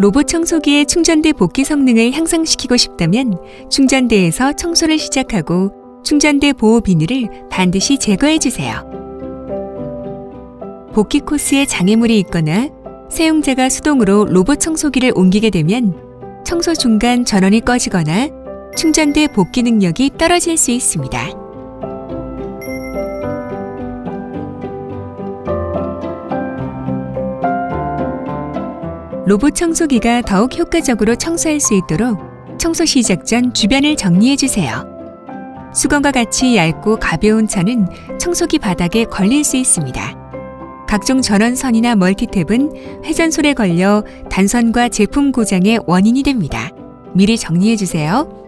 로봇 청소기의 충전대 복귀 성능을 향상시키고 싶다면 충전대에서 청소를 시작하고 충전대 보호 비닐을 반드시 제거해 주세요. 복귀 코스에 장애물이 있거나 사용자가 수동으로 로봇 청소기를 옮기게 되면 청소 중간 전원이 꺼지거나 충전대 복귀 능력이 떨어질 수 있습니다. 로봇 청소기가 더욱 효과적으로 청소할 수 있도록 청소 시작 전 주변을 정리해 주세요. 수건과 같이 얇고 가벼운 천은 청소기 바닥에 걸릴 수 있습니다. 각종 전원선이나 멀티탭은 회전솔에 걸려 단선과 제품 고장의 원인이 됩니다. 미리 정리해 주세요.